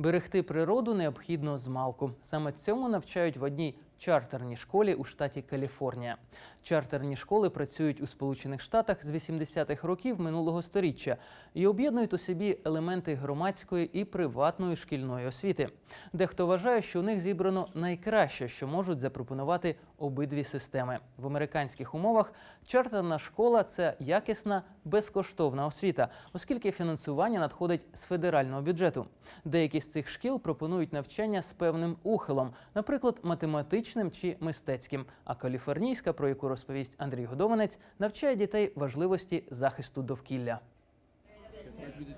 Берегти природу необхідно змалку. Саме цьому навчають в одній чартерній школі у штаті Каліфорнія. Чартерні школи працюють у Сполучених Штатах з 80-х років минулого століття і об'єднують у собі елементи громадської і приватної шкільної освіти. Дехто вважає, що у них зібрано найкраще, що можуть запропонувати обидві системи. В американських умовах чартерна школа це якісна безкоштовна освіта, оскільки фінансування надходить з федерального бюджету. Деякі з цих шкіл пропонують навчання з певним ухилом, наприклад, математичним чи мистецьким. А каліфорнійська, про яку розповість Андрій Годованець, навчає дітей важливості захисту довкілля.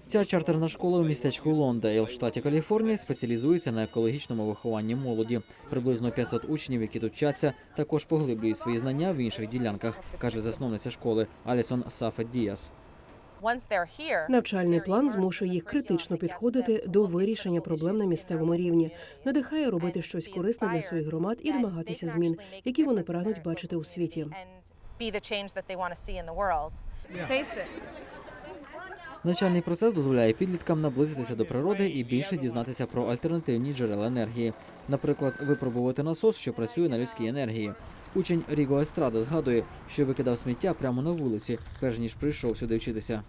Ця чартерна школа у містечку Лондейл в штаті Каліфорнія спеціалізується на екологічному вихованні молоді. Приблизно 500 учнів, які тут вчаться, також поглиблюють свої знання в інших ділянках, каже засновниця школи Алісон Сафа Діас. Навчальний план змушує їх критично підходити до вирішення проблем на місцевому рівні, надихає робити щось корисне для своїх громад і домагатися змін, які вони прагнуть бачити у світі. Навчальний процес дозволяє підліткам наблизитися до природи і більше дізнатися про альтернативні джерела енергії. Наприклад, випробувати насос, що працює на людській енергії. Учень Ріго Естрада згадує, що викидав сміття прямо на вулиці, перш ніж прийшов сюди вчитися.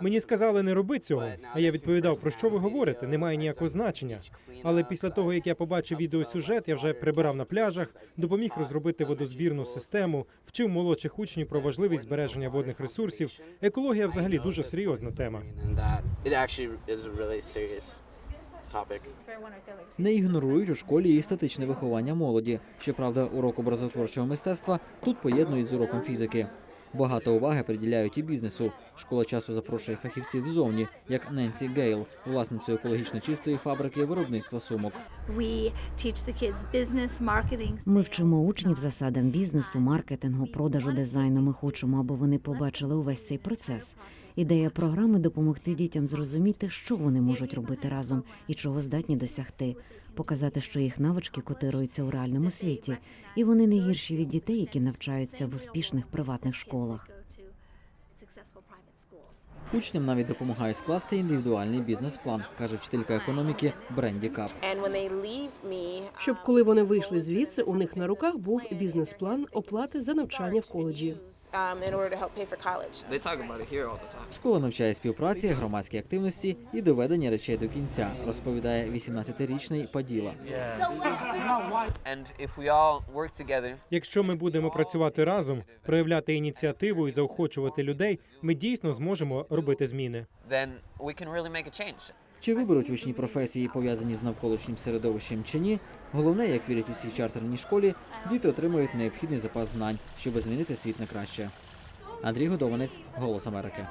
Мені сказали не роби цього. А я відповідав, про що ви говорите? Немає ніякого значення. Але після того, як я побачив відеосюжет, я вже прибирав на пляжах, допоміг розробити водозбірну систему, вчив молодших учнів про важливість збереження водних ресурсів. Екологія взагалі дуже серйозна тема. Не ігнорують у школі і статичне виховання молоді. Щоправда, урок образотворчого мистецтва тут поєднують з уроком фізики. Багато уваги приділяють і бізнесу. Школа часто запрошує фахівців ззовні, як Ненсі Гейл, власницю екологічно чистої фабрики виробництва сумок. Ми вчимо учнів засадам бізнесу, маркетингу, продажу дизайну. Ми хочемо, аби вони побачили увесь цей процес. Ідея програми допомогти дітям зрозуміти, що вони можуть робити разом і чого здатні досягти, показати, що їх навички котируються у реальному світі, і вони не гірші від дітей, які навчаються в успішних приватних школах. Учням навіть допомагають скласти індивідуальний бізнес-план, каже вчителька економіки Бренді Кап. Me, Щоб коли вони вийшли звідси, у них на руках був бізнес-план оплати за навчання в коледжі. um. Школа навчає співпраці, громадській активності і доведення речей до кінця, розповідає 18-річний Паділа. Якщо ми будемо працювати разом, проявляти ініціативу і заохочувати людей, ми дійсно зможемо робити зміни. Чи виберуть учні професії, пов'язані з навколишнім середовищем чи ні? Головне, як вірять у цій чартерній школі, діти отримують необхідний запас знань, щоб змінити світ на краще. Андрій Годованець, Голос Америки.